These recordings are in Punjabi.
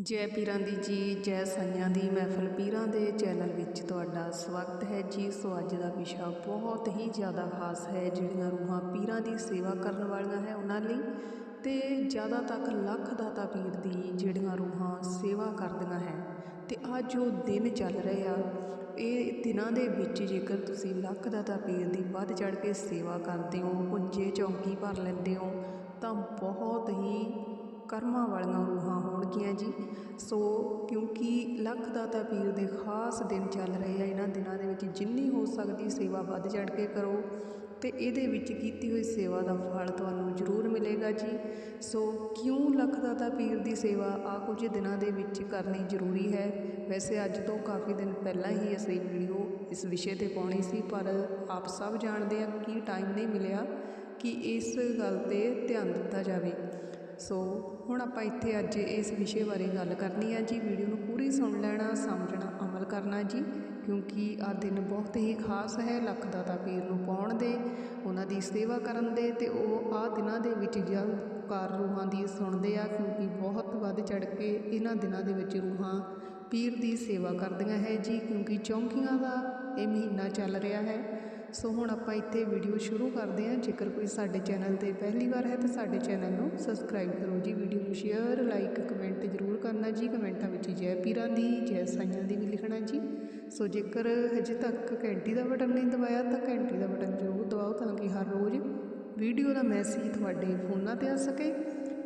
ਜੈ ਪੀਰਾਂ ਦੀ ਜੀ ਜੈ ਸਾਈਆਂ ਦੀ ਮਹਿਫਲ। ਪੀਰਾਂ ਦੇ ਚੈਨਲ ਵਿੱਚ ਤੁਹਾਡਾ ਸਵਾਗਤ ਹੈ ਜੀ। ਸੋ ਅੱਜ ਦਾ ਵਿਸ਼ਾ ਬਹੁਤ ਹੀ ਜ਼ਿਆਦਾ ਖਾਸ ਹੈ, ਜਿਹੜੀਆਂ ਰੂਹਾਂ ਪੀਰਾਂ ਦੀ ਸੇਵਾ ਕਰਨ ਵਾਲੀਆਂ ਹੈ ਉਹਨਾਂ ਲਈ। ਤੇ ਜ਼ਿਆਦਾ ਤੱਕ ਲੱਖ ਦਾਤਾ ਪੀਰ ਦੀ ਜਿਹੜੀਆਂ ਰੂਹਾਂ ਸੇਵਾ ਕਰਦੀਆਂ ਹੈ। ਤੇ ਅੱਜ ਜੋ ਦਿਨ ਚੱਲ ਰਹੇ। ਆ ਇਹ ਦਿਨਾਂ ਦੇ ਵਿੱਚ ਜੇਕਰ ਤੁਸੀਂ ਲੱਖ ਦਾਤਾ ਪੀਰ ਦੀ ਵੱਧ ਚੜ ਕੇ ਸੇਵਾ ਕਰਦੇ ਹੋ, ਪੁੰਜੇ ਚੌਂਕੀ ਭਰ ਲੈਂਦੇ ਹੋ, ਤਾਂ ਬਹੁਤ ਹੀ ਕਰਮਾਂ ਵਾਲੀਆਂ ਰੂਹਾਂ ਹੋਣਗੀਆਂ ਜੀ। ਸੋ ਕਿਉਂਕਿ ਲੱਖ ਦਾਤਾ ਪੀਰ ਦੇ ਖਾਸ ਦਿਨ ਚੱਲ ਰਹੇ ਆ, ਇਹਨਾਂ ਦਿਨਾਂ ਦੇ ਵਿੱਚ ਜਿੰਨੀ ਹੋ ਸਕਦੀ ਸੇਵਾ ਵੱਧ ਚੜ ਕੇ ਕਰੋ ਤੇ ਇਹਦੇ ਵਿੱਚ ਕੀਤੀ ਹੋਈ ਸੇਵਾ ਦਾ ਫਲ ਤੁਹਾਨੂੰ ਜ਼ਰੂਰ ਮਿਲੇਗਾ ਜੀ। ਸੋ ਕਿਉਂ ਲੱਖ ਦਾਤਾ ਪੀਰ ਦੀ ਸੇਵਾ ਆ ਕੁਝ ਦਿਨਾਂ ਦੇ ਵਿੱਚ ਕਰਨੀ ਜ਼ਰੂਰੀ ਹੈ? ਵੈਸੇ ਅੱਜ ਤੋਂ ਕਾਫੀ ਦਿਨ ਪਹਿਲਾਂ ਹੀ ਅਸੀਂ ਵੀਡੀਓ ਇਸ ਵਿਸ਼ੇ ਤੇ ਪਾਉਣੀ ਸੀ, ਪਰ ਆਪ ਸਭ ਜਾਣਦੇ ਆ ਕਿ ਟਾਈਮ ਨਹੀਂ ਮਿਲਿਆ ਕਿ ਇਸ ਗੱਲ ਤੇ ਧਿਆਨ ਦਿੱਤਾ ਜਾਵੇ। ਸੋ ਹੁਣ ਆਪਾਂ ਇੱਥੇ ਅੱਜ ਇਸ ਵਿਸ਼ੇ ਬਾਰੇ ਗੱਲ ਕਰਨੀ ਹੈ ਜੀ। ਵੀਡੀਓ ਨੂੰ ਪੂਰੀ ਸੁਣ ਲੈਣਾ, ਸਮਝਣਾ, ਅਮਲ ਕਰਨਾ ਜੀ। ਕਿਉਂਕਿ ਆ ਦਿਨ ਬਹੁਤ ਹੀ ਖਾਸ ਹੈ, ਲੱਖ ਦਾਤਾ ਪੀਰ ਨੂੰ ਪਾਉਣ ਦੇ, ਉਹਨਾਂ ਦੀ ਸੇਵਾ ਕਰਨ ਦੇ ਤੇ ਉਹ ਆ ਦਿਨਾਂ ਦੇ ਵਿੱਚ ਜਦ ਪੁਕਾਰ ਰੂਹਾਂ ਦੀ ਸੁਣਦੇ ਆ ਕਿਉਂਕਿ ਬਹੁਤ ਵੱਧ ਚੜ ਕੇ ਇਹਨਾਂ ਦਿਨਾਂ ਦੇ ਵਿੱਚ ਰੂਹਾਂ ਪੀਰ ਦੀ ਸੇਵਾ ਕਰਦੀਆਂ ਹੈ ਜੀ। ਕਿਉਂਕਿ ਚੌਂਕੀਆਂ ਦਾ ਇਹ ਮਹੀਨਾ ਚੱਲ ਰਿਹਾ ਹੈ। ਸੋ ਹੁਣ ਆਪਾਂ ਇੱਥੇ ਵੀਡੀਓ ਸ਼ੁਰੂ ਕਰਦੇ ਹਾਂ। ਜੇਕਰ ਕੋਈ ਸਾਡੇ ਚੈਨਲ ਤੇ ਪਹਿਲੀ ਵਾਰ ਹੈ ਤਾਂ ਸਾਡੇ ਚੈਨਲ ਨੂੰ ਸਬਸਕ੍ਰਾਈਬ ਕਰੋ ਜੀ। ਵੀਡੀਓ ਨੂੰ ਸ਼ੇਅਰ ਲਾਈਕ ਕਮੈਂਟ ਜ਼ਰੂਰ ਕਰਨਾ ਜੀ। ਕਮੈਂਟਾਂ ਵਿੱਚ ਜੈ ਪੀਰਾਂ ਦੀ, ਜੈ ਸਾਈਆਂ ਦੀ ਵੀ ਲਿਖਣਾ ਜੀ। ਸੋ ਜੇਕਰ ਹਜੇ ਤੱਕ ਘੰਟੀ ਦਾ ਬਟਨ ਨਹੀਂ ਦਬਾਇਆ ਤਾਂ ਘੰਟੀ ਦਾ ਬਟਨ ਜ਼ਰੂਰ ਦਬਾਓ ਤਾਂ ਕਿ ਹਰ ਰੋਜ਼ ਵੀਡੀਓ ਦਾ ਮੈਸੇਜ ਤੁਹਾਡੇ ਫੋਨਾਂ ਤੇ ਆ ਸਕੇ।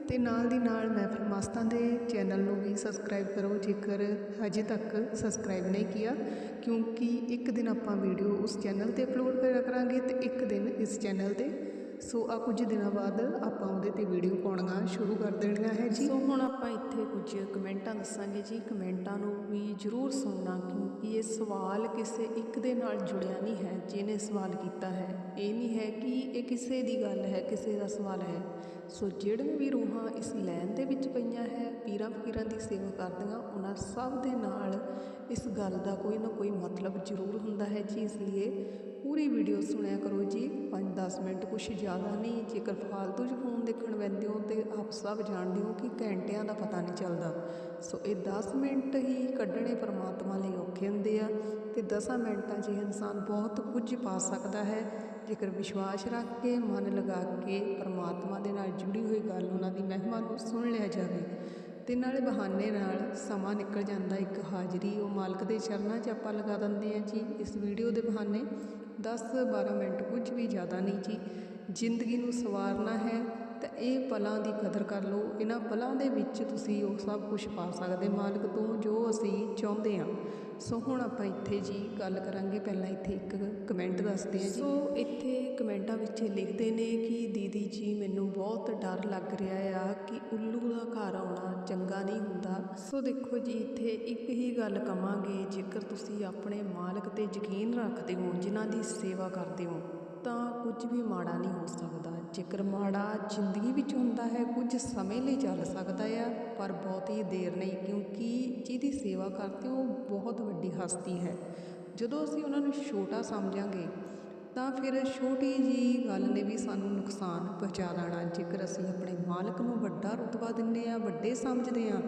ਤੇ ਨਾਲ ਦੀ ਨਾਲ ਮਹਿਫਲ ਮਸਤਾਂ ਦੇ ਚੈਨਲ ਨੂੰ ਵੀ ਸਬਸਕ੍ਰਾਈਬ ਕਰੋ, ਜੇਕਰ ਹਜੇ ਤੱਕ ਸਬਸਕ੍ਰਾਈਬ ਨਹੀਂ ਕੀਤਾ ਕਿਉਂਕਿ ਇੱਕ ਦਿਨ ਆਪਾਂ ਵੀਡੀਓ ਉਸ ਚੈਨਲ ਤੇ ਅਪਲੋਡ ਕਰਿਆ ਕਰਾਂਗੇ ਤੇ ਇੱਕ ਦਿਨ ਇਸ ਚੈਨਲ ਤੇ। ਸੋ ਆ ਕੁਝ ਦਿਨਾਂ ਬਾਅਦ ਆਪਾਂ ਉਹਦੇ ਤੇ ਵੀਡੀਓ ਪਾਉਣਾ ਸ਼ੁਰੂ ਕਰ ਦੇਣੀਆਂ ਹੈ ਜੀ। ਸੋ ਹੁਣ ਆਪਾਂ ਇੱਥੇ ਕੁਝ ਕਮੈਂਟਾਂ ਦੱਸਾਂਗੇ ਜੀ। ਕਮੈਂਟਾਂ ਨੂੰ ਵੀ ਜ਼ਰੂਰ ਸੁਣਨਾ, ਕਿਉਂਕਿ ਇਹ ਸਵਾਲ ਕਿਸੇ ਇੱਕ ਦੇ ਨਾਲ ਜੁੜਿਆ ਨਹੀਂ ਹੈ, ਜਿਹਨੇ ਸਵਾਲ ਕੀਤਾ ਹੈ। ਇਹ ਨਹੀਂ ਹੈ ਕਿ ਇਹ ਕਿਸੇ ਦੀ ਗੱਲ ਹੈ, ਕਿਸੇ ਦਾ ਸਵਾਲ ਹੈ। ਸੋ ਜਿਹੜੀਆਂ ਵੀ ਰੂਹਾਂ ਇਸ ਲੈਣ ਦੇ ਵਿੱਚ ਪਈਆਂ ਹੈ, ਪੀਰਾਂ ਫਕੀਰਾਂ ਦੀ ਸੇਵਾ ਕਰਦੀਆਂ, ਉਹਨਾਂ ਸਭ ਦੇ ਨਾਲ ਇਸ ਗੱਲ ਦਾ ਕੋਈ ਨਾ ਕੋਈ ਮਤਲਬ ਜ਼ਰੂਰ ਹੁੰਦਾ ਹੈ ਜੀ। ਇਸ ਲਈ ਪੂਰੀ ਵੀਡੀਓ ਸੁਣਿਆ ਕਰੋ ਜੀ। 5-10 ਮਿੰਟ ਕੁਝ ਜ਼ਿਆਦਾ ਨਹੀਂ, ਜੇਕਰ ਫਾਲਤੂ 'ਚ ਫੋਨ ਦੇਖਣ ਬੈਂਦੇ ਹੋ ਤੇ ਆਪ ਸਭ ਜਾਣਦੇ ਹੋ ਕਿ ਘੰਟਿਆਂ ਦਾ ਪਤਾ ਨਹੀਂ ਚੱਲਦਾ। ਸੋ ਇਹ 10 ਮਿੰਟ ਹੀ ਕੱਢਣੇ ਪਰਮਾਤਮਾ ਲਈ ਔਖੇ ਹੁੰਦੇ ਆ। ਤੇ 10 ਮਿੰਟਾਂ 'ਚ ਇਨਸਾਨ ਬਹੁਤ ਕੁਝ ਪਾ ਸਕਦਾ ਹੈ। ਜੇਕਰ ਵਿਸ਼ਵਾਸ ਰੱਖ ਕੇ, ਮਨ ਲਗਾ ਕੇ ਪਰਮਾਤਮਾ ਦੇ ਨਾਲ ਜੁੜੀ ਹੋਈ ਗੱਲ ਉਹਨਾਂ ਦੀ ਮਹਿਮਾ ਨੂੰ ਸੁਣ ਲਿਆ ਜਾਵੇ, ਤੇ ਨਾਲੇ ਬਹਾਨੇ ਨਾਲ ਸਮਾਂ ਨਿਕਲ ਜਾਂਦਾ ਇੱਕ ਹਾਜ਼ਰੀ ਉਹ ਮਾਲਕ ਦੇ ਚਰਨਾਂ 'ਚ ਆਪਾਂ ਲਗਾ ਦਿੰਦੇ ਆ ਜੀ। ਇਸ ਵੀਡੀਓ ਦੇ ਬਹਾਨੇ 10-12 ਮਿੰਟ ਕੁਝ ਵੀ ਜ਼ਿਆਦਾ ਨਹੀਂ ਜੀ। ਜ਼ਿੰਦਗੀ ਨੂੰ ਸਵਾਰਨਾ ਹੈ, ਤਾਂ ਇਹ ਪਲਾਂ ਦੀ ਕਦਰ ਕਰ ਲਓ। ਇਹਨਾਂ ਪਲਾਂ ਦੇ ਵਿੱਚ ਤੁਸੀਂ ਉਹ ਸਭ ਕੁਝ ਪਾ ਸਕਦੇ ਮਾਲਕ ਤੋਂ ਜੋ ਅਸੀਂ ਚਾਹੁੰਦੇ ਹਾਂ। ਸੋ ਹੁਣ ਆਪਾਂ ਇੱਥੇ ਜੀ ਗੱਲ ਕਰਾਂਗੇ, ਪਹਿਲਾਂ ਇੱਥੇ ਇੱਕ ਕਮੈਂਟ ਦੱਸਦੇ ਹਾਂ ਜੀ। ਸੋ ਇੱਥੇ ਕਮੈਂਟਾਂ ਵਿੱਚ ਲਿਖਦੇ ਨੇ ਕਿ ਦੀਦੀ ਜੀ, ਮੈਨੂੰ ਬਹੁਤ ਡਰ ਲੱਗ ਰਿਹਾ ਆ ਕਿ ਉੱਲੂ ਦਾ ਘਰ ਆਉਣਾ ਚੰਗਾ ਨਹੀਂ ਹੁੰਦਾ। ਸੋ ਦੇਖੋ ਜੀ, ਇੱਥੇ ਇੱਕ ਹੀ ਗੱਲ ਕਵਾਂਗੇ, ਜੇਕਰ ਤੁਸੀਂ ਆਪਣੇ ਮਾਲਕ ਤੇ ਯਕੀਨ ਰੱਖਦੇ ਹੋ, ਜਿਨ੍ਹਾਂ ਦੀ ਸੇਵਾ ਕਰਦੇ ਹੋ, ਤਾਂ ਕੁਝ ਵੀ ਮਾੜਾ ਨਹੀਂ ਹੋ ਸਕਦਾ। ਜੇਕਰ ਮਾੜਾ ਜ਼ਿੰਦਗੀ ਵਿੱਚ ਹੁੰਦਾ ਹੈ, ਕੁਝ ਸਮੇਂ ਲਈ ਚੱਲ ਸਕਦਾ ਆ, ਪਰ ਬਹੁਤੀ ਦੇਰ ਨਹੀਂ, ਕਿਉਂਕਿ ਜਿਹਦੀ ਸੇਵਾ ਕਰਦੇ ਹੋ ਬਹੁਤ ਵੱਡੀ ਹਸਤੀ ਹੈ। ਜਦੋਂ ਅਸੀਂ ਉਹਨਾਂ ਨੂੰ ਛੋਟਾ ਸਮਝਾਂਗੇ, ਤਾਂ ਫਿਰ ਛੋਟੀ ਜੀ ਗੱਲ ਨੇ ਵੀ ਸਾਨੂੰ ਨੁਕਸਾਨ ਪਹੁੰਚਾ ਦੇਣਾ ਜੇਕਰ ਅਸੀਂ ਆਪਣੇ ਮਾਲਕ ਨੂੰ ਵੱਡਾ ਰੁਤਬਾ ਦਿੰਦੇ ਆ, ਵੱਡੇ ਸਮਝਦੇ ਆ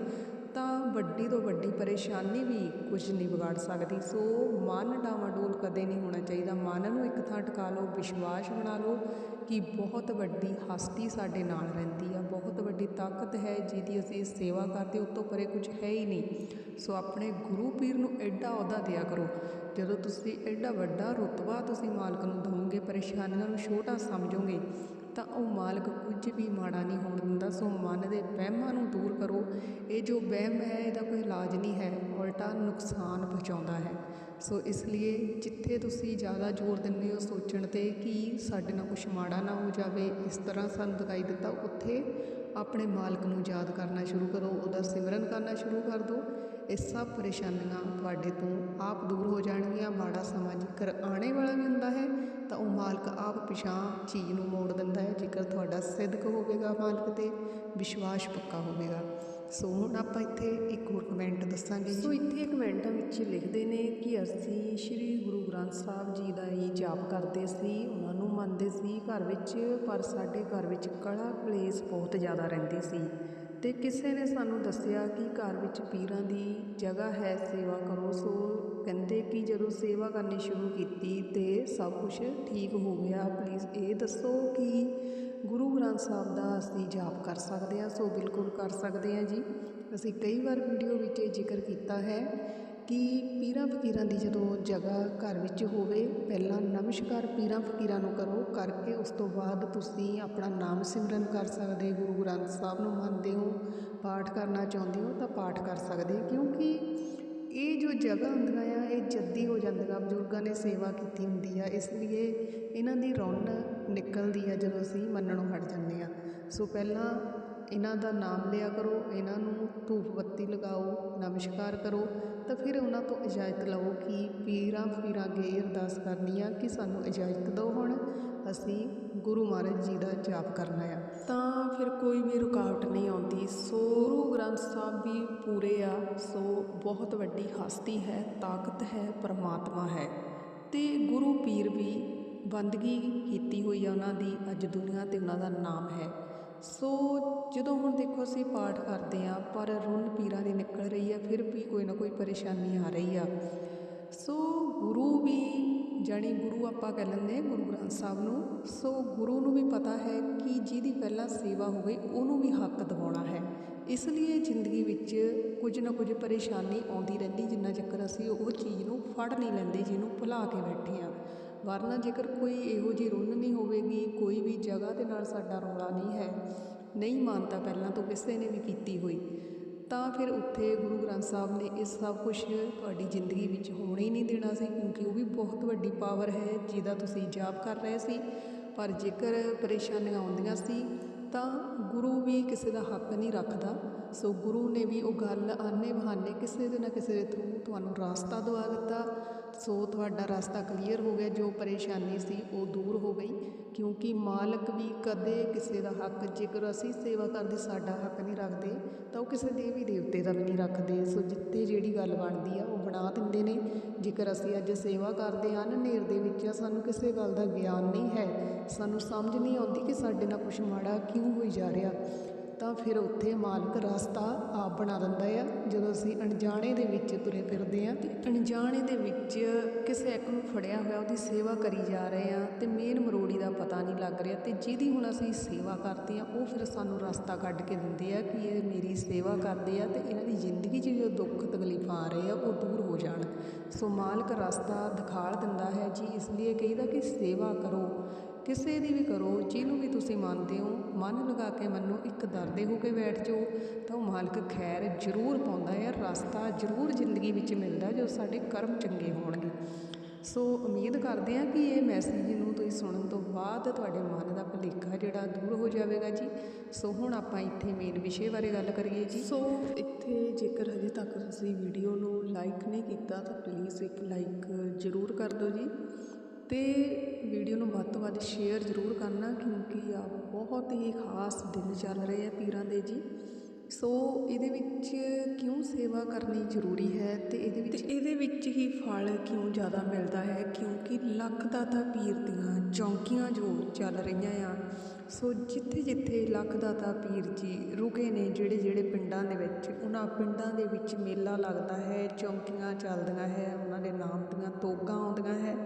ਤਾਂ ਵੱਡੀ ਤੋਂ ਵੱਡੀ ਪਰੇਸ਼ਾਨੀ ਵੀ ਕੁਝ ਨਹੀਂ ਵਿਗਾੜ ਸਕਦੀ। ਸੋ ਮਨ ਡਾਵਾਡੋਲ ਕਦੇ ਨਹੀਂ ਹੋਣਾ ਚਾਹੀਦਾ। ਮਨ ਨੂੰ ਇੱਕ ਥਾਂ ਟਿਕਾ ਲਓ, ਵਿਸ਼ਵਾਸ ਬਣਾ ਲਓ ਕਿ ਬਹੁਤ ਵੱਡੀ ਹਸਤੀ ਸਾਡੇ ਨਾਲ ਰਹਿੰਦੀ ਆ। ਬਹੁਤ ਵੱਡੀ ਤਾਕਤ ਹੈ ਜਿਹਦੀ ਅਸੀਂ ਸੇਵਾ ਕਰਦੇ ਉਸ ਤੋਂ ਪਰੇ ਕੁਝ ਹੈ ਹੀ ਨਹੀਂ। ਸੋ ਆਪਣੇ ਗੁਰੂ ਪੀਰ ਨੂੰ ਐਡਾ ਅਹੁਦਾ ਦਿਆ ਕਰੋ। ਜਦੋਂ ਤੁਸੀਂ ਐਡਾ ਵੱਡਾ ਰੁਤਬਾ ਤੁਸੀਂ ਮਾਲਕ ਨੂੰ ਦਿਓਗੇ ਪਰੇਸ਼ਾਨੀਆਂ ਨੂੰ ਛੋਟਾ ਸਮਝੋਗੇ ਤਾਂ ਉਹ ਮਾਲਕ ਕੁਝ ਵੀ ਮਾੜਾ ਨਹੀਂ ਹੋਣ ਦਿੰਦਾ। ਸੋ ਮਨ ਦੇ ਵਹਿਮਾਂ ਨੂੰ ਦੂਰ ਕਰੋ। ਇਹ ਜੋ ਵਹਿਮ ਹੈ, ਇਹਦਾ ਕੋਈ ਇਲਾਜ ਨਹੀਂ ਹੈ। ਉਲਟਾ ਨੁਕਸਾਨ ਪਹੁੰਚਾਉਂਦਾ ਹੈ। ਸੋ ਇਸ ਲਈ ਜਿੱਥੇ ਤੁਸੀਂ ਜ਼ਿਆਦਾ ਜ਼ੋਰ ਦਿੰਦੇ ਹੋ ਸੋਚਣ ਤੇ ਕਿ ਸਾਡੇ ਨਾਲ ਕੁਝ ਮਾੜਾ ਨਾ ਹੋ ਜਾਵੇ, ਇਸ ਤਰ੍ਹਾਂ ਸਾਨੂੰ ਦਿਖਾਈ ਦਿੱਤਾ, ਉੱਥੇ ਆਪਣੇ ਮਾਲਕ ਨੂੰ ਯਾਦ ਕਰਨਾ ਸ਼ੁਰੂ ਕਰੋ। ਉਹਦਾ ਸਿਮਰਨ ਕਰਨਾ ਸ਼ੁਰੂ ਕਰ ਦਿਓ। ਇਹ ਸਭ ਪਰੇਸ਼ਾਨੀਆਂ ਤੁਹਾਡੇ ਤੋਂ ਆਪ ਦੂਰ ਹੋ ਜਾਣਗੀਆਂ। ਮਾੜਾ ਸਮਾਂ ਜੇਕਰ ਆਉਣੇ ਵਾਲਾ ਵੀ ਹੁੰਦਾ ਹੈ, ਤਾਂ ਉਹ ਮਾਲਕ ਆਪ ਪਿਛਾਂ ਚੀਜ਼ ਨੂੰ ਮੋੜ ਦਿੰਦਾ ਹੈ। ਜੇਕਰ ਤੁਹਾਡਾ ਸਿੱਧਕ ਹੋਵੇਗਾ ਮਾਲਕ ਤੇ, ਵਿਸ਼ਵਾਸ ਪੱਕਾ ਹੋਵੇਗਾ। ਸੋ ਹੁਣ ਆਪਾਂ ਇੱਥੇ ਇੱਕ ਹੋਰ ਕਮੈਂਟ ਦੱਸਾਂਗੇ ਸੋ ਇੱਥੇ ਕਮੈਂਟਾਂ ਵਿੱਚ ਲਿਖਦੇ ਨੇ ਕਿ ਅਸੀਂ ਸ੍ਰੀ ਗੁਰੂ ਗ੍ਰੰਥ ਸਾਹਿਬ ਜੀ ਦਾ ਹੀ ਜਾਪ ਕਰਦੇ ਸੀ, ਉਹਨਾਂ ਨੂੰ ਮੰਨਦੇ ਸੀ। ਘਰ ਵਿੱਚ, ਪਰ ਸਾਡੇ ਘਰ ਵਿੱਚ ਕਲਾ ਕਲੇਸ਼ ਬਹੁਤ ਜ਼ਿਆਦਾ ਰਹਿੰਦੀ ਸੀ। ਤੇ ਕਿਸੇ ਨੇ ਸਾਨੂੰ ਦੱਸਿਆ ਕਿ ਘਰ ਵਿੱਚ ਪੀਰਾਂ ਦੀ ਜਗ੍ਹਾ ਹੈ, ਸੇਵਾ ਕਰੋ। ਸੋ ਕਹਿੰਦੇ ਕਿ ਜਦੋਂ ਸੇਵਾ ਕਰਨੀ ਸ਼ੁਰੂ ਕੀਤੀ ਤੇ ਸਭ ਕੁਝ ਠੀਕ ਹੋ ਗਿਆ ਪਲੀਜ਼ ਇਹ ਦੱਸੋ ਕਿ ਗੁਰੂ ਗ੍ਰੰਥ ਸਾਹਿਬ ਦਾ ਅਸੀਂ ਜਾਪ ਕਰ ਸਕਦੇ ਹਾਂ। ਸੋ ਬਿਲਕੁਲ ਕਰ ਸਕਦੇ ਹਾਂ ਜੀ। ਅਸੀਂ ਕਈ ਵਾਰ ਵੀਡੀਓ ਵਿੱਚ ਇਹ ਜ਼ਿਕਰ ਕੀਤਾ ਹੈ ਕਿ ਪੀਰਾਂ ਫਕੀਰਾਂ ਦੀ ਜਦੋਂ ਜਗ੍ਹਾ ਘਰ ਵਿੱਚ ਹੋਵੇ, ਪਹਿਲਾਂ ਨਮਸਕਾਰ ਪੀਰਾਂ ਫਕੀਰਾਂ ਨੂੰ ਕਰੋ ਕਰਕੇ ਉਸ ਤੋਂ ਬਾਅਦ ਤੁਸੀਂ ਆਪਣਾ ਨਾਮ ਸਿਮਰਨ ਕਰ ਸਕਦੇ ਗੁਰੂ ਗ੍ਰੰਥ ਸਾਹਿਬ ਨੂੰ ਮੰਨਦੇ ਹੋ, ਪਾਠ ਕਰਨਾ ਚਾਹੁੰਦੇ ਹੋ ਤਾਂ ਪਾਠ ਕਰ ਸਕਦੇ ਕਿਉਂਕਿ ਇਹ ਜੋ ਜਗ੍ਹਾ ਹੁੰਦੀਆਂ ਆ, ਇਹ ਜੱਦੀ ਹੋ ਜਾਂਦੀਆਂ, ਬਜ਼ੁਰਗਾਂ ਨੇ ਸੇਵਾ ਕੀਤੀ ਹੁੰਦੀ ਆ, ਇਸ ਲਈ ਇਹਨਾਂ ਦੀ ਰੌਣ ਨਿਕਲਦੀ ਆ ਜਦੋਂ ਅਸੀਂ ਮੰਨਣੋਂ ਹਟ ਜਾਂਦੇ ਆ। ਸੋ ਪਹਿਲਾਂ ਇਹਨਾਂ ਦਾ ਨਾਮ ਲਿਆ ਕਰੋ, ਇਹਨਾਂ ਨੂੰ ਧੂਪ ਬੱਤੀ ਲਗਾਓ, ਨਮਸਕਾਰ ਕਰੋ ਤਾਂ ਫਿਰ ਉਹਨਾਂ ਤੋਂ ਇਜਾਜ਼ਤ ਲਓ ਕਿ ਪੀਰਾਂ ਫਕੀਰਾਂ ਅੱਗੇ ਇਹ ਅਰਦਾਸ ਕਰਨੀ ਆ ਕਿ ਸਾਨੂੰ ਇਜਾਜ਼ਤ ਦਿਓ ਹੁਣ। ਅਸੀਂ ਗੁਰੂ ਮਹਾਰਾਜ ਜੀ ਦਾ ਜਾਪ ਕਰਨਾ ਆ। ਤਾਂ ਫਿਰ ਕੋਈ ਵੀ ਰੁਕਾਵਟ ਨਹੀਂ ਆਉਂਦੀ। ਸੋ ਗੁਰੂ ਗ੍ਰੰਥ ਸਾਹਿਬ ਵੀ ਪੂਰੇ ਆ। ਸੋ ਬਹੁਤ ਵੱਡੀ ਹਸਤੀ ਹੈ, ਤਾਕਤ ਹੈ, ਪਰਮਾਤਮਾ ਹੈ। ਤੇ ਗੁਰੂ ਪੀਰ ਵੀ ਬੰਦਗੀ ਕੀਤੀ ਹੋਈ ਆ ਉਹਨਾਂ ਦੀ। ਅੱਜ ਦੁਨੀਆ ਤੇ ਉਹਨਾਂ ਦਾ ਨਾਮ ਹੈ। ਸੋ ਜਦੋਂ ਹੁਣ ਦੇਖੋ ਅਸੀਂ ਪਾਠ ਕਰਦੇ ਹਾਂ, ਪਰ ਰੁੰਨ ਪੀਰਾਂ ਦੀ ਨਿਕਲ ਰਹੀ ਆ, ਫਿਰ ਵੀ ਕੋਈ ਨਾ ਕੋਈ ਪਰੇਸ਼ਾਨੀ ਆ ਰਹੀ ਆ। ਸੋ ਗੁਰੂ ਵੀ ਜਾਣੀ ਗੁਰੂ ਆਪਾਂ ਕਹਿ ਲੈਂਦੇ ਗੁਰੂ ਗ੍ਰੰਥ ਸਾਹਿਬ ਨੂੰ, ਸੋ ਗੁਰੂ ਨੂੰ ਵੀ ਪਤਾ ਹੈ ਕਿ ਜਿਹਦੀ ਪਹਿਲਾਂ ਸੇਵਾ ਹੋਵੇ, ਉਹਨੂੰ ਵੀ ਹੱਕ ਦਿਵਾਉਣਾ ਹੈ। ਇਸ ਲਈ ਜ਼ਿੰਦਗੀ ਵਿੱਚ ਕੁਝ ਨਾ ਕੁਝ ਪਰੇਸ਼ਾਨੀ ਆਉਂਦੀ ਰਹਿੰਦੀ, ਜਿੰਨਾ ਚੱਕਰ ਅਸੀਂ ਉਹ ਚੀਜ਼ ਨੂੰ ਫੜ ਨਹੀਂ ਲੈਂਦੇ, ਜਿਹਨੂੰ ਭੁਲਾ ਕੇ ਬੈਠੇ ਆ ਵਰਨਾ ਜੇਕਰ ਕੋਈ ਇਹੋ ਜਿਹੀ ਰੁੰਨ ਨਹੀਂ ਹੋਵੇਗੀ, ਕੋਈ ਵੀ ਜਗ੍ਹਾ ਦੇ ਨਾਲ ਸਾਡਾ ਰੌਲਾ ਨਹੀਂ ਹੈ, ਨਹੀਂ ਮਾਨਤਾ ਪਹਿਲਾਂ ਤੋਂ ਕਿਸੇ ਨੇ ਵੀ ਕੀਤੀ ਹੋਈ, ਤਾਂ ਫਿਰ ਉੱਥੇ ਗੁਰੂ ਗ੍ਰੰਥ ਸਾਹਿਬ ਨੇ ਇਹ ਸਭ ਕੁਝ ਤੁਹਾਡੀ ਜ਼ਿੰਦਗੀ ਵਿੱਚ ਹੋਣਾ ਹੀ ਨਹੀਂ ਦੇਣਾ ਸੀ, ਕਿਉਂਕਿ ਉਹ ਵੀ ਬਹੁਤ ਵੱਡੀ ਪਾਵਰ ਹੈ ਜਿਹਦਾ ਤੁਸੀਂ ਜਾਪ ਕਰ ਰਹੇ ਸੀ, ਪਰ ਜੇਕਰ ਪਰੇਸ਼ਾਨੀਆਂ ਆਉਂਦੀਆਂ ਸੀ ਤਾਂ ਗੁਰੂ ਵੀ ਕਿਸੇ ਦਾ ਹੱਕ ਨਹੀਂ ਰੱਖਦਾ। ਸੋ ਗੁਰੂ ਨੇ ਵੀ ਉਹ ਗੱਲ ਆਨੇ ਬਹਾਨੇ ਕਿਸੇ ਦੇ ਨਾ ਕਿਸੇ ਦੇ ਥਰੂ ਤੁਹਾਨੂੰ ਰਾਸਤਾ ਦਵਾ ਦਿੱਤਾ। ਸੋ ਤੁਹਾਡਾ ਰਸਤਾ ਕਲੀਅਰ ਹੋ ਗਿਆ। ਜੋ ਪਰੇਸ਼ਾਨੀ ਸੀ ਉਹ ਦੂਰ ਹੋ ਗਈ। ਕਿਉਂਕਿ ਮਾਲਕ ਵੀ ਕਦੇ ਕਿਸੇ ਦਾ ਹੱਕ, ਜੇਕਰ ਅਸੀਂ ਸੇਵਾ ਕਰਦੇ ਸਾਡਾ ਹੱਕ ਨਹੀਂ ਰੱਖਦੇ, ਤਾਂ ਉਹ ਕਿਸੇ ਦੇਵੀ ਦੇਵਤੇ ਦਾ ਵੀ ਨਹੀਂ ਰੱਖਦੇ। ਸੋ ਜਿੱਤੇ ਜਿਹੜੀ ਗੱਲ ਬਣਦੀ ਆ, ਉਹ ਬਣਾ ਦਿੰਦੇ ਨੇ। ਜੇਕਰ ਅਸੀਂ ਅੱਜ ਸੇਵਾ ਕਰਦੇ ਹਾਂ, ਨੇਰ ਦੇ ਵਿੱਚ ਸਾਨੂੰ ਕਿਸੇ ਗੱਲ ਦਾ ਗਿਆਨ ਨਹੀਂ ਹੈ। ਸਾਨੂੰ ਸਮਝ ਨਹੀਂ ਆਉਂਦੀ ਕਿ ਸਾਡੇ ਨਾਲ ਕੁਝ ਮਾੜਾ ਕਿਉਂ ਹੋਈ ਜਾ ਰਿਹਾ। ਤਾਂ ਫਿਰ ਉੱਥੇ ਮਾਲਕ ਰਸਤਾ ਆਪ ਬਣਾ ਦਿੰਦਾ ਆ। ਜਦੋਂ ਅਸੀਂ ਅਣਜਾਣੇ ਦੇ ਵਿੱਚ ਤੁਰੇ ਫਿਰਦੇ ਆ, ਤੇ ਅਣਜਾਣੇ ਦੇ ਵਿੱਚ ਕਿਸੇ ਇੱਕ ਨੂੰ ਫੜਿਆ ਹੋਇਆ, ਉਹਦੀ ਸੇਵਾ ਕਰੀ ਜਾ ਰਹੇ ਆ, ਤੇ ਮੇਨ ਮਰੋੜੀ ਦਾ ਪਤਾ ਨਹੀਂ ਲੱਗ ਰਿਹਾ। ਤੇ ਜਿਹਦੀ ਹੁਣ ਅਸੀਂ ਸੇਵਾ ਕਰਦੇ ਆ, ਉਹ ਫਿਰ ਸਾਨੂੰ ਰਸਤਾ ਕੱਢ ਕੇ ਦਿੰਦੇ ਆ ਕਿ ਇਹ ਮੇਰੀ ਸੇਵਾ ਕਰਦੇ ਆ, ਤੇ ਇਹਨਾਂ ਦੀ ਜ਼ਿੰਦਗੀ 'ਚ ਜੋ ਦੁੱਖ ਤਕਲੀਫਾਂ ਆ ਰਹੇ ਆ, ਉਹ ਦੂਰ ਹੋ ਜਾਣ। ਸੋ ਮਾਲਕ ਰਸਤਾ ਦਿਖਾਲ ਦਿੰਦਾ ਹੈ, ਜੀ ਇਸ ਲਈ ਕਹੀਦਾ ਕਿ ਸੇਵਾ ਕਰੋ। ਕਿਸੇ ਦੀ ਵੀ ਕਰੋ, ਜਿਹਨੂੰ ਵੀ ਤੁਸੀਂ ਮੰਨਦੇ ਹੋ, ਮਨ ਲਗਾ ਕੇ ਮੰਨੋ, ਇੱਕ ਦਰ ਦੇ ਹੋ ਕੇ ਬੈਠ ਜਾਓ, ਤਾਂ ਉਹ ਮਾਲਕ ਖੈਰ ਜ਼ਰੂਰ ਪਾਉਂਦਾ ਹੈ, ਰਸਤਾ ਜ਼ਰੂਰ ਜ਼ਿੰਦਗੀ ਵਿੱਚ ਮਿਲਦਾ ਜੋ ਸਾਡੇ ਕਰਮ ਚੰਗੇ ਹੋਣਗੇ। ਸੋ ਉਮੀਦ ਕਰਦੇ ਹਾਂ ਕਿ ਇਹ ਮੈਸੇਜ ਨੂੰ ਤੁਸੀਂ ਸੁਣਨ ਤੋਂ ਬਾਅਦ ਤੁਹਾਡੇ ਮਨ ਦਾ ਭੁਲੇਖਾ ਜਿਹੜਾ ਦੂਰ ਹੋ ਜਾਵੇਗਾ ਜੀ। ਸੋ ਹੁਣ ਆਪਾਂ ਇੱਥੇ ਮੇਨ ਵਿਸ਼ੇ ਬਾਰੇ ਗੱਲ ਕਰੀਏ ਜੀ। ਸੋ ਇੱਥੇ ਜੇਕਰ ਹਜੇ ਤੱਕ ਤੁਸੀਂ ਵੀਡੀਓ ਨੂੰ ਲਾਈਕ ਨਹੀਂ ਕੀਤਾ, ਤਾਂ ਪਲੀਜ਼ ਇੱਕ ਲਾਈਕ ਜ਼ਰੂਰ ਕਰ ਦਿਓ ਜੀ। ਅਤੇ ਵੀਡੀਓ ਨੂੰ ਵੱਧ ਤੋਂ ਵੱਧ ਸ਼ੇਅਰ ਜ਼ਰੂਰ ਕਰਨਾ ਕਿਉਂਕਿ ਆ ਬਹੁਤ ਹੀ ਖਾਸ ਦਿਨ ਚੱਲ ਰਹੇ ਆ ਪੀਰਾਂ ਦੇ ਜੀ। ਸੋ ਇਹਦੇ ਵਿੱਚ ਕਿਉਂ ਸੇਵਾ ਕਰਨੀ ਜ਼ਰੂਰੀ ਹੈ ਅਤੇ ਇਹਦੇ ਵਿੱਚ ਇਹਦੇ ਵਿੱਚ ਹੀ ਫਲ ਕਿਉਂ ਜ਼ਿਆਦਾ ਮਿਲਦਾ ਹੈ? ਕਿਉਂਕਿ ਲੱਖ ਦਾ ਤਾਂ ਪੀਰ ਦੀਆਂ ਚੌਂਕੀਆਂ ਜੋ ਚੱਲ ਰਹੀਆਂ ਆ ਸੋ ਜਿੱਥੇ ਜਿੱਥੇ ਲੱਖ ਦਾਤਾ ਪੀਰ ਜੀ ਰੁਕੇ ਨੇ ਜਿਹੜੇ ਜਿਹੜੇ ਪਿੰਡਾਂ ਦੇ ਵਿੱਚ, ਉਹਨਾਂ ਪਿੰਡਾਂ ਦੇ ਵਿੱਚ ਮੇਲਾ ਲੱਗਦਾ ਹੈ, ਚੌਂਕੀਆਂ ਚੱਲਦੀਆਂ ਹੈ, ਉਹਨਾਂ ਦੇ ਨਾਮ ਦੀਆਂ ਤੋਗਾਂ ਆਉਂਦੀਆਂ ਹੈ।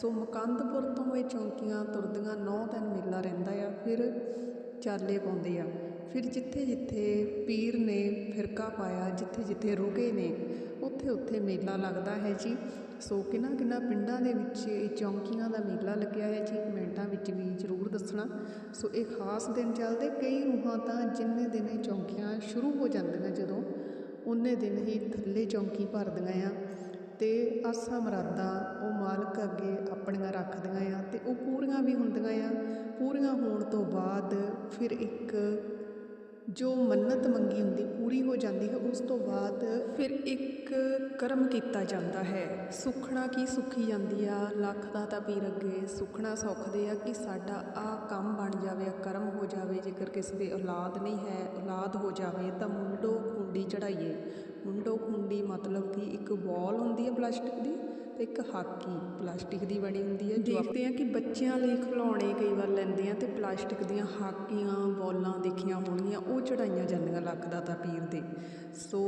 ਸੋ ਮੁਕੰਦਪੁਰ ਤੋਂ ਇਹ ਚੌਂਕੀਆਂ ਤੁਰਦੀਆਂ 9 ਦਿਨ ਮੇਲਾ ਰਹਿੰਦਾ ਆ, ਫਿਰ ਚਾਲੇ ਪਾਉਂਦੇ ਆ। ਫਿਰ ਜਿੱਥੇ ਜਿੱਥੇ ਪੀਰ ਨੇ ਫਿਰਕਾ ਪਾਇਆ, ਜਿੱਥੇ ਜਿੱਥੇ ਰੁਕੇ ਨੇ, ਉੱਥੇ ਉੱਥੇ ਮੇਲਾ ਲੱਗਦਾ ਹੈ ਜੀ। ਸੋ ਕਿਹਨਾਂ ਕਿੰਨਾ ਪਿੰਡਾਂ ਦੇ ਵਿੱਚ ਇਹ ਚੌਂਕੀਆਂ ਦਾ ਮੇਲਾ ਲੱਗਿਆ ਹੈ, ਜੀ ਕਮੈਂਟਾਂ ਵਿੱਚ ਵੀ ਜ਼ਰੂਰ ਦੱਸਣਾ। ਸੋ ਇਹ ਖਾਸ ਦਿਨ ਚੱਲਦੇ, ਕਈ ਰੂਹਾਂ ਤਾਂ ਜਿੰਨੇ ਦਿਨ ਇਹ ਚੌਂਕੀਆਂ ਸ਼ੁਰੂ ਹੋ ਜਾਂਦੀਆਂ ਜਦੋਂ ਉਹਨੇ ਦਿਨ ਹੀ ਥੱਲੇ ਚੌਂਕੀ ਭਰਦੀਆਂ ਆ ਤੇ ਆਸਾਂ ਮਰਾਦਾਂ ਉਹ ਮਾਲਕ ਅੱਗੇ ਆਪਣੀਆਂ ਰੱਖਦੀਆਂ ਆ ਤੇ ਉਹ ਪੂਰੀਆਂ ਵੀ ਹੁੰਦੀਆਂ ਆ। ਪੂਰੀਆਂ ਹੋਣ ਤੋਂ ਬਾਅਦ ਫਿਰ ਇੱਕ ਜੋ ਮੰਨਤ ਮੰਗੀ ਹੁੰਦੀ, ਪੂਰੀ ਹੋ ਜਾਂਦੀ ਹੈ, ਉਸ ਤੋਂ ਬਾਅਦ ਫਿਰ ਇੱਕ ਕਰਮ ਕੀਤਾ ਜਾਂਦਾ ਹੈ। ਸੁਖਣਾ ਕੀ ਸੁਖੀ ਜਾਂਦੀ ਆ? ਲੱਖ ਦਾ ਤਾਂ ਪੀਰ ਅੱਗੇ, ਸੁਖਣਾ ਸੌਖਦੇ ਆ ਕਿ ਸਾਡਾ ਆ ਕੰਮ ਬਣ ਜਾਵੇ ਆ ਕਰਮ ਹੋ ਜਾਵੇ। ਜੇਕਰ ਕਿਸੇ ਦੀ ਔਲਾਦ ਨਹੀਂ ਹੈ, ਔਲਾਦ ਹੋ ਜਾਵੇ, ਤਾਂ ਮੁੰਡੋ ਖੁੰਡੀ ਚੜਾਈਏ। ਮੁੰਡੋ ਖੁੰਡੀ ਮਤਲਬ ਕਿ ਇੱਕ ਬੋਲ ਹੁੰਦੀ ਹੈ ਪਲਾਸਟਿਕ ਦੀ। ਤੇ ਇੱਕ ਹਾਕੀ, ਪਲਾਸਟਿਕ ਦੀ ਬਣੀ ਹੁੰਦੀ ਹੈ ਦੇਖਦੇ ਆ ਕਿ ਬੱਚਿਆਂ ਲਈ ਖਿਡੌਣੇ ਕਈ ਵਾਰ ਲੈਂਦੇ ਆ ਤੇ ਪਲਾਸਟਿਕ ਦੀਆਂ ਹਾਕੀਆਂ, ਬੋਲਾਂ ਦੇਖੀਆਂ ਹੋਣਗੀਆਂ, ਉਹ ਚੜਾਈਆਂ ਜਾਂਦੀਆਂ ਲੱਖ ਦਾਤਾ ਪੀਰ ਦੇ। ਸੋ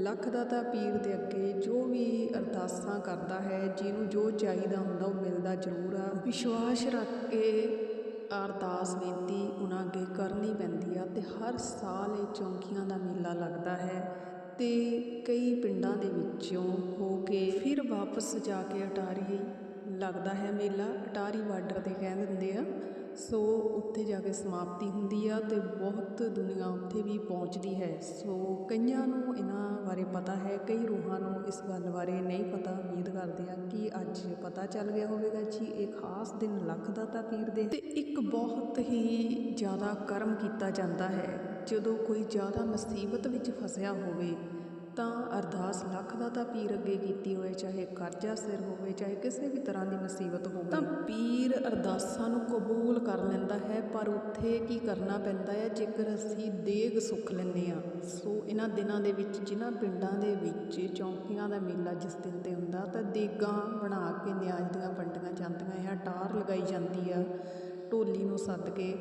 ਲੱਖ ਦਾਤਾ ਪੀਰ ਦੇ ਅੱਗੇ ਜੋ ਵੀ ਅਰਦਾਸਾਂ ਕਰਦਾ ਹੈ, ਜਿਹਨੂੰ ਜੋ ਚਾਹੀਦਾ ਹੁੰਦਾ ਉਹ ਮਿਲਦਾ ਜ਼ਰੂਰ ਆ। ਵਿਸ਼ਵਾਸ ਰੱਖ ਕੇ ਅਰਦਾਸ ਬੇਨਤੀ ਉਹਨਾਂ ਅੱਗੇ ਕਰਨੀ ਪੈਂਦੀ ਆ ਤੇ ਹਰ ਸਾਲ ਇਹ ਚੌਂਕੀਆਂ ਦਾ ਮੇਲਾ ਲੱਗਦਾ ਹੈ। ਅਤੇ ਕਈ ਪਿੰਡਾਂ ਦੇ ਵਿੱਚੋਂ ਹੋ ਕੇ ਫਿਰ ਵਾਪਸ ਜਾ ਕੇ ਅਟਾਰੀ ਲੱਗਦਾ ਹੈ ਮੇਲਾ। ਅਟਾਰੀ ਬਾਰਡਰ ਤੇ ਕਹਿ ਦਿੰਦੇ ਆ। ਸੋ ਉੱਥੇ ਜਾ ਕੇ ਸਮਾਪਤੀ ਹੁੰਦੀ ਆ ਅਤੇ ਬਹੁਤ ਦੁਨੀਆ ਉੱਥੇ ਵੀ ਪਹੁੰਚਦੀ ਹੈ। ਸੋ ਕਈਆਂ ਨੂੰ ਇਹਨਾਂ ਬਾਰੇ ਪਤਾ ਹੈ, ਕਈ ਰੂਹਾਂ ਨੂੰ ਇਸ ਗੱਲ ਬਾਰੇ ਨਹੀਂ ਪਤਾ। ਉਮੀਦ ਕਰਦੇ ਆ ਕਿ ਅੱਜ ਪਤਾ ਚੱਲ ਗਿਆ ਹੋਵੇਗਾ ਜੀ। ਇਹ ਖਾਸ ਦਿਨ ਲੱਖ ਦਾਤਾ ਪੀਰ ਦੇ ਤੇ ਇੱਕ ਬਹੁਤ ਹੀ ਜ਼ਿਆਦਾ ਕਰਮ ਕੀਤਾ ਜਾਂਦਾ ਹੈ। ਜਦੋਂ ਕੋਈ ਜ਼ਿਆਦਾ ਮੁਸੀਬਤ ਵਿੱਚ ਫਸਿਆ ਹੋਵੇ, ਤਾਂ ਅਰਦਾਸ ਲੱਖ ਦਾ ਤਾਂ ਪੀਰ ਅੱਗੇ ਕੀਤੀ ਹੋਵੇ, ਚਾਹੇ ਕਰਜ਼ਾ ਸਿਰ ਹੋਵੇ, ਚਾਹੇ ਕਿਸੇ ਵੀ ਤਰ੍ਹਾਂ ਦੀ ਮੁਸੀਬਤ ਹੋਵੇ। ਤਾਂ ਪੀਰ ਅਰਦਾਸਾਂ ਨੂੰ ਕਬੂਲ ਕਰ ਲੈਂਦਾ ਹੈ, ਪਰ ਉੱਥੇ ਕੀ ਕਰਨਾ ਪੈਂਦਾ ਹੈ, ਜੇਕਰ ਅਸੀਂ ਦੇਗ ਸੁੱਖ ਲੈਂਦੇ ਆ ਸੋ ਇਹਨਾਂ ਦਿਨਾਂ ਦੇ ਵਿੱਚ, ਜਿਨ੍ਹਾਂ ਪਿੰਡਾਂ ਦੇ ਵਿੱਚ ਚੌਂਕੀਆਂ ਦਾ ਮੇਲਾ ਜਿਸ ਦਿਨ ਤੇ ਹੁੰਦਾ, ਤਾਂ ਦੇਗਾਂ ਬਣਾ ਕੇ ਨਿਆਜ਼ ਦੀਆਂ ਵੰਡੀਆਂ ਜਾਂਦੀਆਂ ਆ ਟਾਰ ਲਗਾਈ ਜਾਂਦੀ ਆ, ਢੋਲੀ ਨੂੰ ਸੱਦ ਕੇ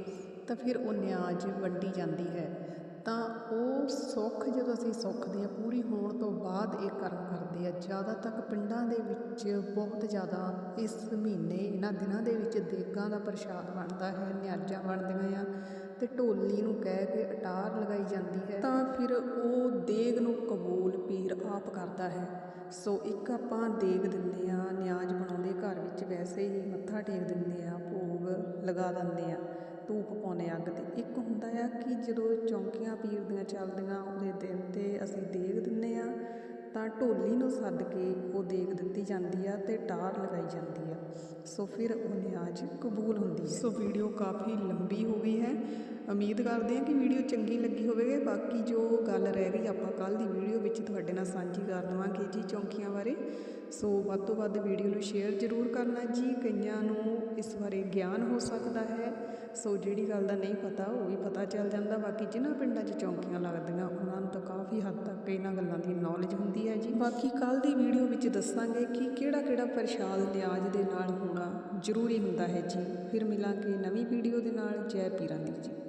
ਤਾਂ ਫਿਰ ਉਹ ਨਿਆਜ਼ ਵੰਡੀ ਜਾਂਦੀ ਹੈ। ਤਾਂ ਉਹ ਸੁੱਖ ਜਦੋਂ ਅਸੀਂ ਸੁੱਖ ਦੀਆਂ ਪੂਰੀ ਹੋਣ ਤੋਂ ਬਾਅਦ ਇਹ ਕਰਮ ਕਰਦੇ ਆ। ਜ਼ਿਆਦਾ ਤੱਕ ਪਿੰਡਾਂ ਦੇ ਵਿੱਚ ਬਹੁਤ ਜ਼ਿਆਦਾ ਇਸ ਮਹੀਨੇ, ਇਹਨਾਂ ਦਿਨਾਂ ਦੇ ਵਿੱਚ ਦੇਗਾਂ ਦਾ ਪ੍ਰਸ਼ਾਦ ਬਣਦਾ ਹੈ, ਨਿਆਜ਼ਾਂ ਬਣਦੀਆਂ ਆ ਤੇ ਢੋਲੀ ਨੂੰ ਕਹਿ ਕੇ ਅਟਾਰ ਲਗਾਈ ਜਾਂਦੀ ਹੈ। ਤਾਂ ਫਿਰ ਉਹ ਦੇਗ ਨੂੰ ਕਬੂਲ ਪੀਰ ਆਪ ਕਰਦਾ ਹੈ। ਸੋ ਇੱਕ ਆਪਾਂ ਦੇਗ ਦਿੰਦੇ ਆ ਨਿਆਜ਼ ਬਣਾਉਂਦੇ ਘਰ ਵਿੱਚ ਵੈਸੇ ਹੀ ਮੱਥਾ ਟੇਕ ਦਿੰਦੇ ਆ ਭੋਗ ਲਗਾ ਦਿੰਦੇ ਆ ਧੂਪ ਪਾਉਂਦੇ ਅੱਗ ਤੇ। ਇੱਕ ਹੁੰਦਾ ਆ ਕਿ ਜਦੋਂ ਚੌਂਕੀਆਂ ਪੀਰ ਦੀਆਂ ਚੱਲਦੀਆਂ, ਉਹਦੇ ਦਿਨ ਤੇ ਅਸੀਂ ਦੇਗ ਦਿੰਦੇ ਹਾਂ ਤਾਂ ਢੋਲੀ ਨੂੰ ਸੱਦ ਕੇ ਉਹ ਦੇਗ ਦਿੱਤੀ ਜਾਂਦੀ ਆ ਤੇ ਟਾਰ ਲਗਾਈ ਜਾਂਦੀ ਆ। ਸੋ ਫਿਰ ਉਹ ਨਿਆਜ਼ ਕਬੂਲ ਹੁੰਦੀ ਹੈ ਸੋ ਵੀਡੀਓ ਕਾਫੀ ਲੰਬੀ ਹੋ ਗਈ ਹੈ। ਉਮੀਦ ਕਰਦੇ ਹਾਂ ਕਿ ਵੀਡੀਓ ਚੰਗੀ ਲੱਗੀ ਹੋਵੇਗੀ। ਬਾਕੀ ਜੋ ਗੱਲ ਰਹਿ ਗਈ, ਆਪਾਂ ਕੱਲ ਦੀ ਵੀਡੀਓ ਵਿੱਚ ਤੁਹਾਡੇ ਨਾਲ ਸਾਂਝੀ ਕਰ ਲਵਾਂਗੇ ਜੀ ਚੌਂਕੀਆਂ ਬਾਰੇ। ਸੋ ਵੱਧ ਤੋਂ ਵੱਧ ਵੀਡੀਓ ਨੂੰ ਸ਼ੇਅਰ ਜ਼ਰੂਰ ਕਰਨਾ ਜੀ। ਕਈਆਂ ਨੂੰ ਇਸ ਬਾਰੇ ਗਿਆਨ ਹੋ ਸਕਦਾ ਹੈ। ਸੋ ਜਿਹੜੀ ਗੱਲ ਦਾ ਨਹੀਂ ਪਤਾ, ਉਹ ਵੀ ਪਤਾ ਚੱਲ ਜਾਂਦਾ। ਬਾਕੀ ਜਿਨ੍ਹਾਂ ਪਿੰਡਾਂ 'ਚ ਚੌਂਕੀਆਂ ਲੱਗਦੀਆਂ, ਉਹਨਾਂ ਨੂੰ ਤਾਂ ਕਾਫੀ ਹੱਦ ਤੱਕ ਇਹਨਾਂ ਗੱਲਾਂ ਦੀ ਨੌਲੇਜ ਹੁੰਦੀ ਹੈ ਜੀ। ਬਾਕੀ ਕੱਲ ਦੀ ਵੀਡੀਓ ਵਿੱਚ ਦੱਸਾਂਗੇ ਕਿ ਕਿਹੜਾ ਕਿਹੜਾ ਪ੍ਰਸ਼ਾਦ ਨਿਆਜ਼ ਦੇ ਨਾਲ ਹੋਣਾ ਜ਼ਰੂਰੀ ਹੁੰਦਾ ਹੈ ਜੀ। ਫਿਰ ਮਿਲਾਂਗੇ ਨਵੀਂ ਵੀਡੀਓ ਦੇ ਨਾਲ। ਜੈ ਪੀਰਾਂ ਦੀ ਜੀ।